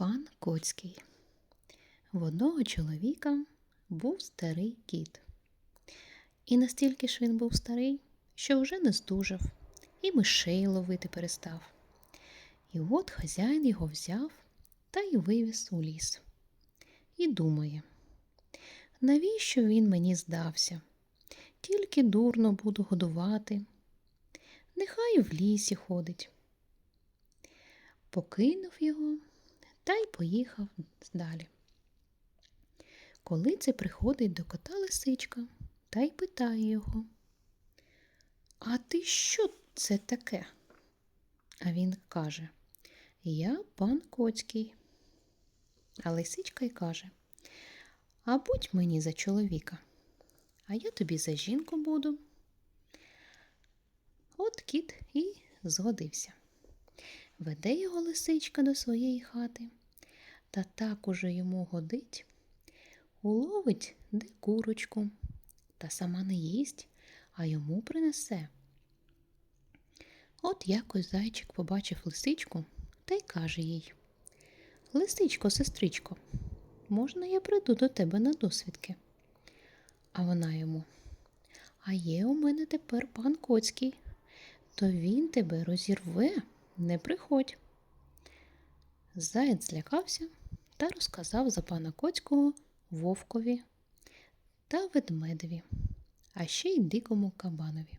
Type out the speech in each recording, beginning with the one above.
Пан Коцький. В одного чоловіка був старий кіт. І настільки ж він був старий, що вже не здужав, і мишей ловити перестав. І от хазяїн його взяв та й вивіз у ліс. І думає, навіщо він мені здався? Тільки дурно буду годувати. Нехай в лісі ходить. Покинув його та й поїхав далі. Коли це приходить до кота лисичка та й питає його, А ти що це таке? А він каже, Я пан Коцький. А лисичка й каже, А будь мені за чоловіка, а я тобі за жінку буду. От кіт і згодився. Веде його лисичка до своєї хати, та так уже йому годить, уловить де курочку, та сама не їсть, а йому принесе. От якось зайчик побачив лисичку та й каже їй Лисичко, сестричко, можна я прийду до тебе на досвідки? А вона йому А є у мене тепер пан Коцький, то він тебе розірве, не приходь. Заєць злякався та розказав за пана Коцького вовкові та ведмедеві, а ще й дикому кабанові.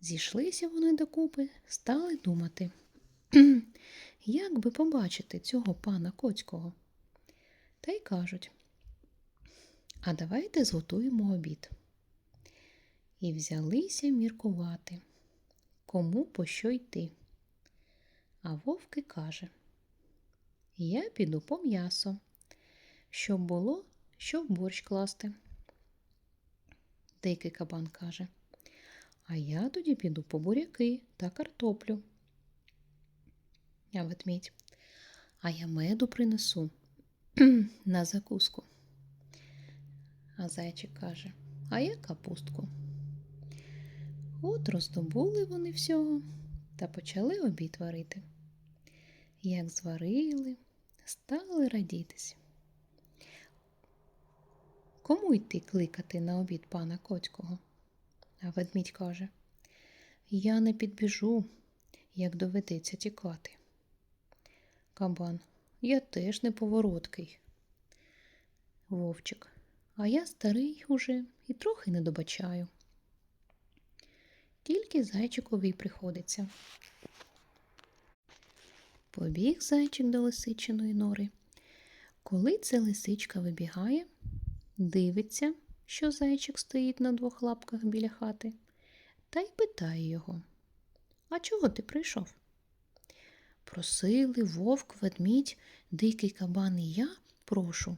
Зійшлися вони докупи, стали думати, як би побачити цього пана Коцького. Та й кажуть, а давайте зготуємо обід. І взялися міркувати, кому по що йти. А вовки каже, я піду по м'ясо, щоб було, що в борщ класти. Дикий кабан каже, а я тоді піду по буряки та картоплю. А ведмідь, а я меду принесу на закуску. А зайчик каже, а я капустку. От роздобули вони всього та почали обід варити. Як зварили, стали радітись. Кому йти кликати на обід пана Коцького? А ведмідь каже Я не підбіжу, як доведеться тікати. Кабан, я теж не повороткий. Вовчик, а я старий уже і трохи не добачаю. Тільки зайчикові приходиться. Побіг зайчик до лисичиної нори. Коли це лисичка вибігає, дивиться, що зайчик стоїть на двох лапках біля хати, та й питає його А чого ти прийшов? Просили вовк, ведмідь, дикий кабан і я прошу,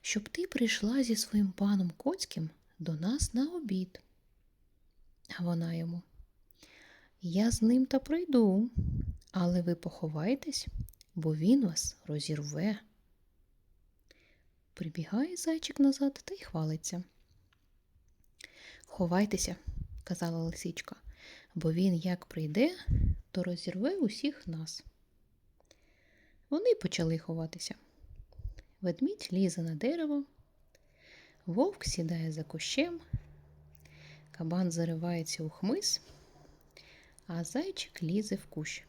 щоб ти прийшла зі своїм паном Коцьким до нас на обід. Вона йому. Я з ним та прийду, але ви поховайтесь, бо він вас розірве. Прибігає зайчик назад та й хвалиться. Ховайтеся, казала лисичка, бо він як прийде, то розірве усіх нас. Вони почали ховатися. Ведмідь лізе на дерево, вовк сідає за кущем, кабан заривається у хмиз, а зайчик лізе в кущ.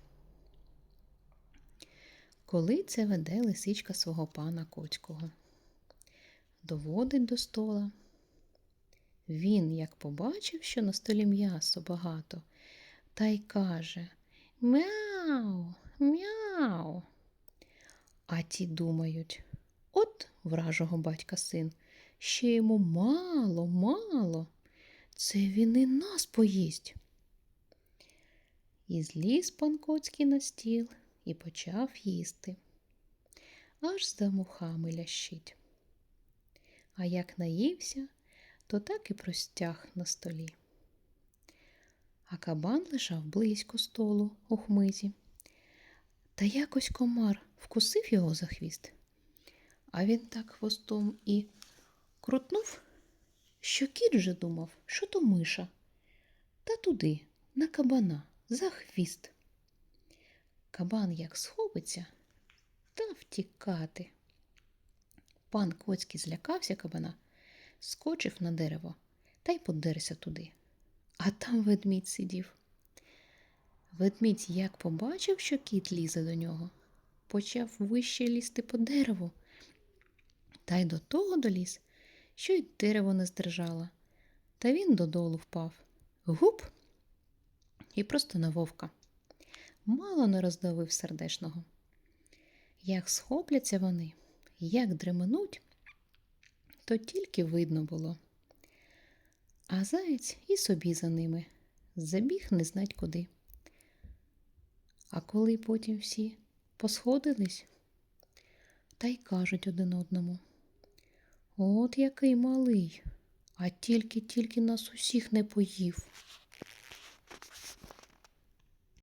Коли це веде лисичка свого пана Коцького, доводить до стола. Він, як побачив, що на столі м'ясо багато, та й каже Мяу, мяу. А ті думають от вражого батька син, ще йому мало, мало. Це він і нас поїсть. І зліз пан Коцький на стіл і почав їсти. Аж за мухами лящить. А як наївся, то так і простяг на столі. А кабан лежав близько столу у хмизі. Та якось комар вкусив його за хвіст, а він так хвостом і крутнув, що кіт вже думав, що то миша, та туди, на кабана, за хвіст. Кабан як схопиться, тікати. Пан Коцький злякався кабана, скочив на дерево та й подерся туди. А там ведмідь сидів. Ведмідь як побачив, що кіт лізе до нього, почав вище лізти по дереву. Та й до того доліз, що й дерево не здержало. Та він додолу впав. Гуп! І просто на вовка. Мало не роздавив сердешного. Як схопляться вони, як дременуть, то тільки видно було. А заєць і собі за ними забіг не знать куди. А коли потім всі посходились, та й кажуть один одному. От який малий, а тільки-тільки нас усіх не поїв.